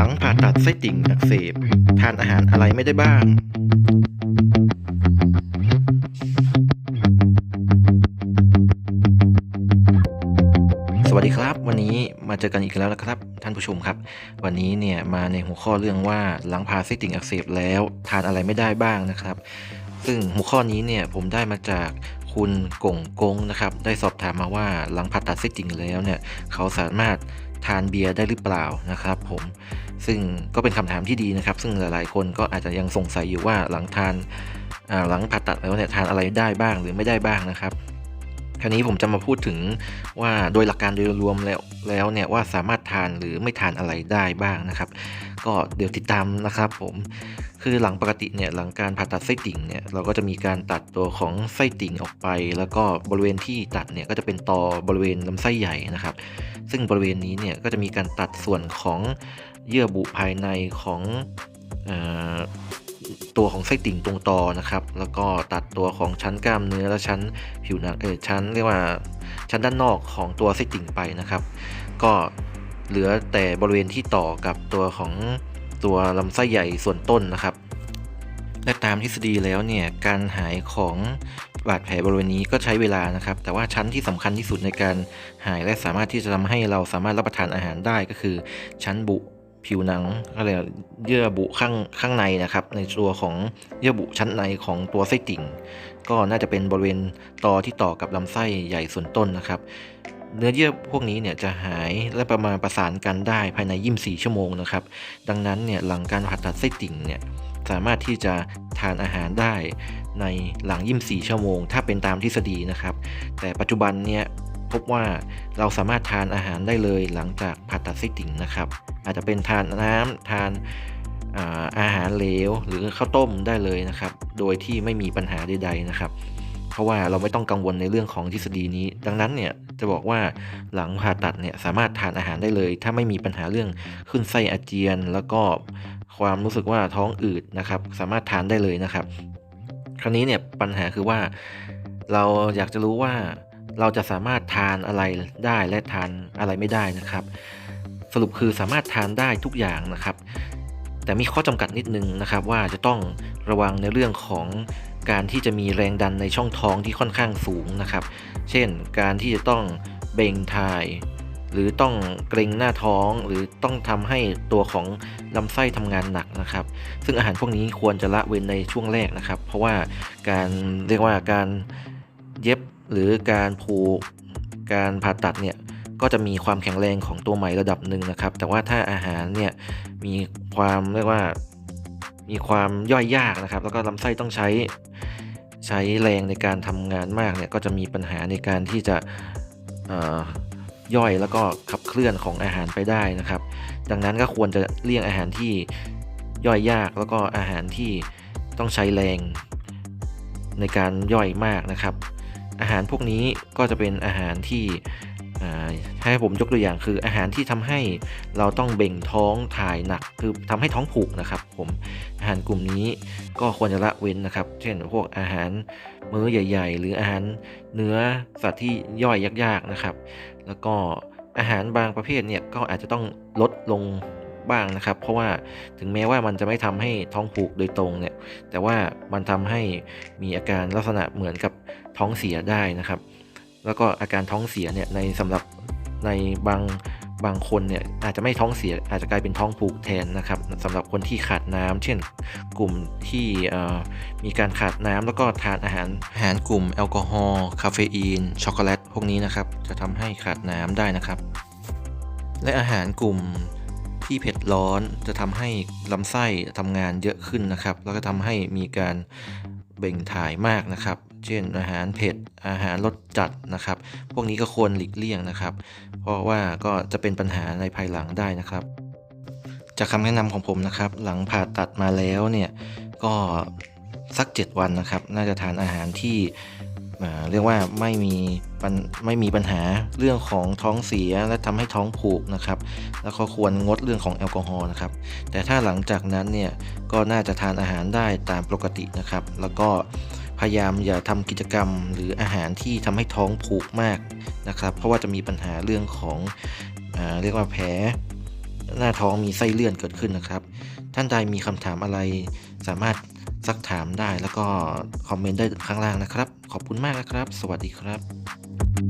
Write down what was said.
หลังผ่าตัดไส้ติ่งอักเสบ ทานอาหารอะไรไม่ได้บ้าง สวัสดีครับ วันนี้มาเจอกันอีกแล้วนะครับ ท่านผู้ชมครับ วันนี้เนี่ยมาในหัวข้อเรื่องว่าหลังผ่าไส้ติ่งอักเสบแล้วทานอะไรไม่ได้บ้างนะครับ ซึ่งหัวข้อนี้เนี่ยผมได้มาจากคุณกงกงนะครับ ได้สอบถามมาว่าหลังผ่าตัดไส้ติ่งแล้วเนี่ยเขาสามารถ ทานเบียร์ได้หรือเปล่านะครับ ผมซึ่งก็เป็นคำถามที่ดีนะครับ ซึ่งหลายๆ คนก็อาจจะยังสงสัยอยู่ว่าหลังทานหลังผ่าตัดแล้วเนี่ยทานอะไรได้บ้างหรือไม่ได้บ้างนะครับ คราวนี้ผมจะมาพูดถึงว่าโดยหลักการโดยรวมแล้วแล้วเนี่ยว่าสามารถทานหรือไม่ทานอะไรได้บ้างนะครับ ก็เดี๋ยวติดตามนะครับผมคือหลังปกติเนี่ยหลังการผ่าตัดไส้ติ่งเนี่ยเราก็จะมีการตัดตัวของไส้ติ่งออกไป แล้วก็บริเวณที่ตัดเนี่ยก็จะเป็นตอบริเวณลำไส้ใหญ่นะครับ ซึ่งบริเวณนี้เนี่ยก็จะมีการตัดส่วนของเยื่อบุภายในของเออ ตัวของไส้ติ่งตรงตอนะครับ แล้วก็ตัดตัวของชั้นกล้ามเนื้อและชั้นผิวหนังเออชั้นเรียกว่าชั้นด้านนอกของตัวไส้ติ่งไปนะครับ ก็เหลือแต่บริเวณที่ต่อกับตัวของตัวลำไส้ใหญ่ส่วนต้นนะครับ และตามทฤษฎีแล้วเนี่ยการหายของบาดแผลบริเวณนี้ก็ใช้เวลานะครับ แต่ว่าชั้นที่สำคัญที่สุดในการหายและสามารถที่จะทำให้เราสามารถรับประทานอาหารได้ก็คือชั้นบุ ผิวหนังอะไรยเยื่อบุข้างข้างในนะครับ ในตัวของเยื่อบุชั้นในของตัวไส้ติ่ง ก็น่าจะเป็นบริเวณตอที่ต่อกับลำไส้ใหญ่ส่วนต้นนะครับ เนื้อเยื่อพวกนี้เนี่ยจะหายและประมาณประสานกันได้ภายใน24ชั่วโมงนะครับ ดังนั้นเนี่ยหลังการผ่าตัดไส้ติ่งเนี่ยสามารถที่จะทานอาหารได้ในหลัง24ชั่วโมง ถ้าเป็นตามทฤษฎีนะครับ แต่ปัจจุบันเนี่ย พบว่าเราสามารถทานอาหารได้เลยหลังจากผ่าตัดไส้ติ่งนะครับ อาจจะเป็นทานน้ำทานอาอาหารเหลวหรือข้าวต้มได้เลยนะครับ โดยที่ไม่มีปัญหาใดๆนะครับ เพราะว่าเราไม่ต้องกังวลในเรื่องของทฤษฎีนี้ ดังนั้นเนี่ยจะบอกว่าหลังผ่าตัดเนี่ยสามารถทานอาหารได้เลย ถ้าไม่มีปัญหาเรื่องขึ้นไส้อาเจียน แล้วก็ความรู้สึกว่าท้องอืดนะครับ สามารถทานได้เลยนะครับ คราวนี้เนี่ยปัญหาคือว่า เราอยากจะรู้ว่า เราจะสามารถทานอะไรได้และทานอะไรไม่ได้นะครับ สรุปคือสามารถทานได้ทุกอย่างนะครับ แต่มีข้อจำกัดนิดนึงนะครับ ว่าจะต้องระวังในเรื่องของการที่จะมีแรงดันในช่องท้องที่ค่อนข้างสูงนะครับ เช่น การที่จะต้องเบ่งถ่าย หรือต้องเกรงหน้าท้อง หรือต้องทำให้ตัวของลำไส้ทำงานหนักนะครับ ซึ่งอาหารพวกนี้ควรจะละเว้นในช่วงแรกนะครับ เพราะว่าการเรียกว่าการเย็บ หรือการผูกการผ่าตัดเนี่ยก็จะมีความแข็งแรงของตัวใหม่ระดับหนึ่งนะครับ แต่ว่าถ้าอาหารเนี่ยมีความเรียกว่ามีความย่อยยากนะครับ แล้วก็ลำไส้ต้องใช้ใช้แรงในการทำงานมากเนี่ยก็จะมีปัญหาในการที่จะย่อยแล้วก็ขับเคลื่อนของอาหารไปได้นะครับ ดังนั้นก็ควรจะเลี่ยงอาหารที่ย่อยยากแล้วก็อาหารที่ต้องใช้แรงในการย่อยมากนะครับ อาหารพวกนี้ก็จะเป็นอาหารที่ให้ผมยกตัวอย่างคืออาหารที่ทำให้เราต้องเบ่งท้องถ่ายหนัก คือทำให้ท้องผูกนะครับ ผมอาหารกลุ่มนี้ก็ควรจะละเว้นนะครับ เช่น พวกอาหารมื้อใหญ่ ๆ หรืออาหารเนื้อสัตว์ที่ย่อยยากๆนะครับ แล้วก็อาหารบางประเภทเนี่ยก็อาจจะต้องลดลง บ้างนะครับ เพราะว่าถึงแม้ว่ามันจะไม่ทำให้ท้องผูกโดยตรงเนี่ย แต่ว่ามันทำให้มีอาการลักษณะเหมือนกับท้องเสียได้นะครับ แล้วก็อาการท้องเสียเนี่ยในสำหรับในบางบางคนเนี่ยอาจจะไม่ท้องเสียอาจจะกลายเป็นท้องผูกแทนนะครับสำหรับคนที่ขาดน้ำเช่นกลุ่มที่มีการขาดน้ำแล้วก็ทานอาหารอาหารกลุ่มแอลกอฮอล์คาเฟอีนช็อกโกแลตพวกนี้นะครับจะทำให้ขาดน้ำได้นะครับ และอาหารกลุ่ม ที่เผ็ดร้อนจะทำให้ลำไส้ทำงานเยอะขึ้นนะครับ แล้วก็ทำให้มีการเบ่งถ่ายมากนะครับ เช่นอาหารเผ็ดอาหารรสจัดนะครับ พวกนี้ก็ควรหลีกเลี่ยงนะครับ เพราะว่าก็จะเป็นปัญหาในภายหลังได้นะครับ จากคำแนะนำของผมนะครับ หลังผ่าตัดมาแล้วเนี่ยก็สัก 7 วันนะครับ น่าจะทานอาหารที่เรียกว่าไม่มี ไม่มีปัญหาเรื่องของท้องเสียและทำให้ท้องผูกนะครับ แล้วก็ควรงดเรื่องของแอลกอฮอล์นะครับ แต่ถ้าหลังจากนั้นเนี่ยก็น่าจะทานอาหารได้ตามปกตินะครับ แล้วก็พยายามอย่าทำกิจกรรมหรืออาหารที่ทำให้ท้องผูกมากนะครับ เพราะว่าจะมีปัญหาเรื่องของอเรียกว่าแผลหน้าท้องมีไส้เลื่อนเกิดขึ้นนะครับ ท่านใดมีคำถามอะไรสามารถซักถามได้แล้วก็คอมเมนต์ได้ข้างล่างนะครับ ขอบคุณมากนะครับ สวัสดีครับ Thank you.